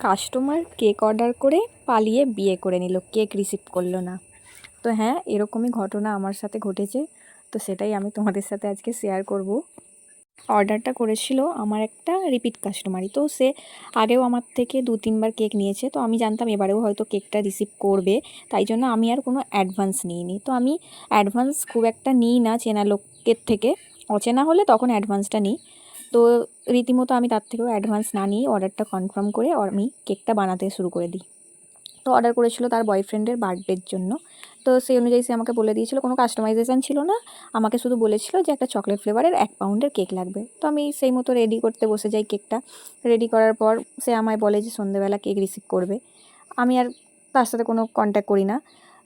Customer cake order করে পালিয়ে বিয়ে করে নিল। কেক রিসিভ করল না। তো হ্যাঁ এরকমই ঘটনা আমার সাথে ঘটেছে। তো সেটাই আমি তোমাদের সাথে আজকে শেয়ার করব। অর্ডারটা করেছিল আমার একটা রিপিট কাস্টমারই তো সে আগেও আমার থেকে দু, তিনবার কেক নিয়েছে। তো আমি জানতাম এবারেও হয়তো কেকটা রিসিভ করবে। তাই জন্য আমি আর কোনো অ্যাডভান্স নিইনি। তো আমি অ্যাডভান্স খুব একটা নিই না চেনা লোকের থেকে। অচেনা হলে তখন অ্যাডভান্সটা নিই। তো রীতিমতো আমি তার থেকেও অ্যাডভান্স না নিয়ে অর্ডারটা কনফার্ম করে আমি কেকটা বানাতে শুরু করে দিই। তো অর্ডার করেছিল তার বয়ফ্রেন্ডের বার্থডের জন্য। তো সেই অনুযায়ী সে আমাকে বলে দিয়েছিল, কোনো কাস্টমাইজেশান ছিল না। আমাকে শুধু বলেছিল যে একটা চকলেট ফ্লেভারের এক পাউন্ডের কেক লাগবে। তো আমি সেই মতো রেডি করতে বসে যাই কেকটা রেডি করার পর সে আমায় বলে যে সন্ধেবেলা কেক রিসিভ করবে। আমি আর তার সাথে কোনো কন্ট্যাক্ট করি না।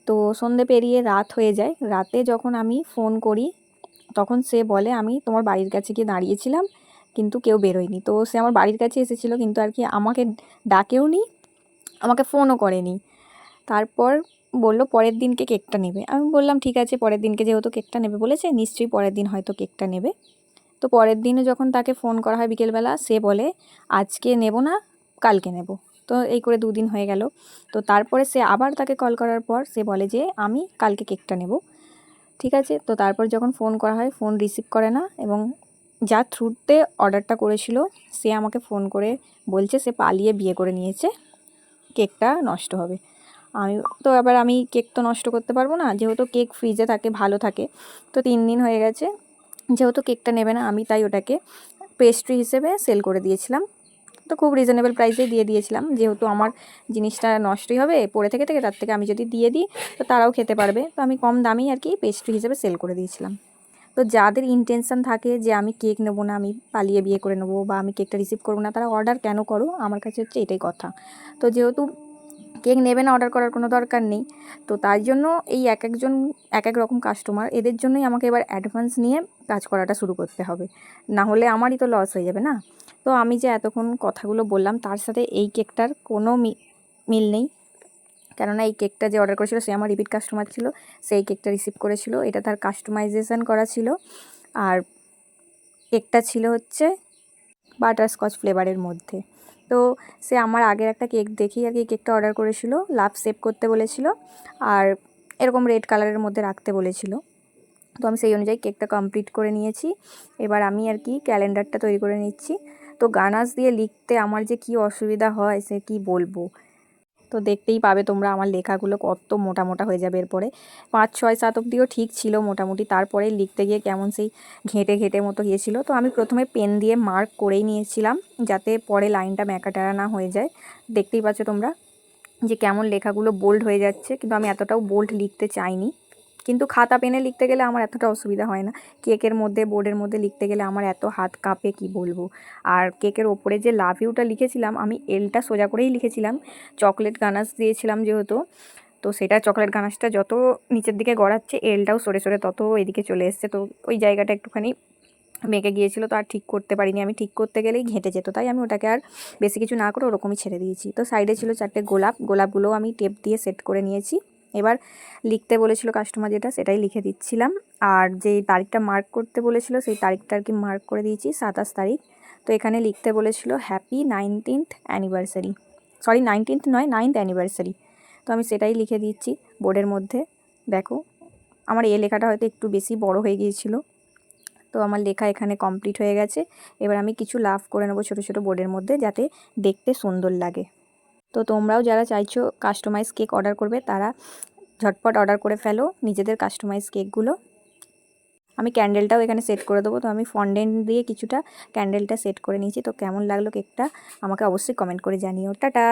তো সন্ধে পেরিয়ে রাত হয়ে যায়। রাতে যখন আমি ফোন করি, তখন সে বলে, আমি তোমার বাড়ির কাছে গিয়ে দাঁড়িয়েছিলাম। কিন্তু কেউ বেরোয়নি। তো সে আমার বাড়ির কাছে এসেছিল, কিন্তু আর কি আমাকে ডাকেও নি, আমাকে ফোনও করেনি। তারপর বলল, পরের দিনকে কেকটা নেবে। আমি বললাম, ঠিক আছে, পরের দিনকে যেহেতু কেকটা নেবে, বলেছে, নিশ্চয়ই পরের দিন হয়তো কেকটা নেবে। তো পরের দিনে যখন তাকে ফোন করা হয় বিকেলবেলা, সে বলে, আজকে নেব না, কালকে নেব। তো এই করে দুদিন হয়ে গেল। তো তারপরে সে আবার তাকে কল করার পর, সে বলে যে, আমি কালকে কেকটা নেব। ঠিক আছে? তো তারপর যখন ফোন করা হয় ফোন রিসিভ করে না এবং যার থ্রুতে অর্ডারটা করেছিল, সে আমাকে ফোন করে বলছে সে পালিয়ে বিয়ে করে নিয়েছে। কেকটা নষ্ট হবে। আমি, তো এবার আমি কেক তো নষ্ট করতে পারব না, যেহেতু কেক ফ্রিজে থাকে, ভালো থাকে, তো তিন দিন হয়ে গেছে। যেহেতু কেকটা নেবে না, আমি তাই ওটাকে পেস্ট্রি হিসেবে সেল করে দিয়েছিলাম। তো খুব রিজনেবল প্রাইসেই দিয়ে দিয়েছিলাম, যেহেতু আমার জিনিসটা নষ্টই হবে, পড়ে থেকে থেকে তার থেকে আমি যদি দিয়ে দিই, তো তারাও খেতে পারবে। তো আমি কম দামেই আর কি পেস্ট্রি হিসেবে সেল করে দিয়েছিলাম। তো যাদের ইন্টেনশান থাকে যে আমি কেক নেব না, আমি পালিয়ে বিয়ে করে নেব বা আমি কেকটা রিসিভ করব না, তারা অর্ডার কেন করো? আমার কাছে হচ্ছে এটাই কথা। তো যেহেতু কেক নেবে না অর্ডার করার কোনো দরকার নেই, তো তাই জন্য এই এক একজন, এক এক রকম কাস্টমার এদের জন্যই আমাকে এবার অ্যাডভান্স নিয়ে কাজ করাটা শুরু করতে হবে। না হলে আমারই তো লস হয়ে যাবে না? তো আমি যে এতক্ষণ কথাগুলো বললাম, তার সাথে এই কেকটার কোনো মিল নেই। কেননা এই কেকটা যে অর্ডার করেছিল সে আমার রিপিট কাস্টমার ছিল, সেই কেকটা রিসিভ করেছিল। এটা তার কাস্টমাইজেশান করা ছিল। আর কেকটা ছিল হচ্ছে বাটারস্কচ ফ্লেভারের মধ্যে। তো সে আমার আগের একটা কেক দেখেই আর কি কেকটা অর্ডার করেছিল লাভ সেভ করতে বলেছিল আর এরকম রেড কালারের মধ্যে রাখতে বলেছিল। তো আমি সেই অনুযায়ী কেকটা কমপ্লিট করে নিয়েছি। এবার আমি আর কি ক্যালেন্ডারটা তৈরি করে নিচ্ছি। তো গানাস দিয়ে লিখতে আমার যে কি অসুবিধা হয় সে কি বলব? তো দেখতেই পাবে তোমরা আমার লেখাগুলো কত মোটা মোটা হয়ে যাবে এরপরে। পাঁচ, ছয়, সাত অব্দিও ঠিক ছিল মোটামুটি। তারপরে লিখতে গিয়ে কেমন সেই ঘেঁটে ঘেঁটে মতো গিয়েছিল। তো আমি প্রথমে পেন দিয়ে মার্ক করেই নিয়েছিলাম যাতে পরে লাইনটা ম্যাকাটারা না হয়ে যায়। দেখতেই পাচ্ছ তোমরা যে কেমন লেখাগুলো বোল্ড হয়ে যাচ্ছে। কিন্তু আমি এতটাও বোল্ড লিখতে চাইনি। কিন্তু খাতা পেনে লিখতে গেলে আমার এতটা অসুবিধা হয় না। কেকের মধ্যে, বোর্ডের মধ্যে লিখতে গেলে আমার এত হাত কাঁপে, কি বলব? আর কেকের ওপরে যে লাভ ইউটা লিখেছিলাম, আমি এলটা সোজা করেই লিখেছিলাম। চকলেট গানাস দিয়েছিলাম যেহেতু, তো সেটা চকলেট গানাসটা যত নিচের দিকে গড়াচ্ছে এলটাও সরে সরে তত এদিকে চলে এসছে। তো ওই জায়গাটা একটুখানি মেকে গিয়েছিল, তো আর ঠিক করতে পারিনি। আমি ঠিক করতে গেলেই ঘেঁটে যেত, তাই আমি ওটাকে আর বেশি কিছু না করে ওরকমই ছেড়ে দিয়েছি। তো সাইডে ছিল চারটে গোলাপ, গোলাপগুলোও আমি টেপ দিয়ে সেট করে নিয়েছি। এবার লিখতে বলেছিল কাস্টমার যেটা, সেটাই লিখে দিচ্ছিলাম। আর যেই তারিখটা মার্ক করতে বলেছিল, সেই তারিখটা আর কি মার্ক করে দিয়েছি, সাতাশ তারিখ। তো এখানে লিখতে বলেছিল happy nineteenth anniversary sorry nineteenth নয় নাইনথ অ্যানিভার্সারি তো আমি সেটাই লিখে দিচ্ছি বোর্ডের মধ্যে। দেখো, আমার এ লেখাটা হয়তো একটু বেশি বড় হয়ে গিয়েছিল। তো আমার লেখা এখানে কমপ্লিট হয়ে গেছে। এবার আমি কিছু লাভ করে নেব ছোটো ছোটো বোর্ডের মধ্যে, যাতে দেখতে সুন্দর লাগে। তো তোমরাও যারা চাইছো কাস্টমাইজ কেক অর্ডার করবে, তারা ঝটপট অর্ডার করে ফেলো নিজেদের কাস্টমাইজ কেকগুলো আমি ক্যান্ডেলটাও এখানে সেট করে দেবো, তো আমি ফন্ডেন দিয়ে কিছুটা ক্যান্ডেলটা সেট করে নিয়েছি। তো কেমন লাগল কেকটা আমাকে অবশ্যই কমেন্ট করে জানিও। টাটা!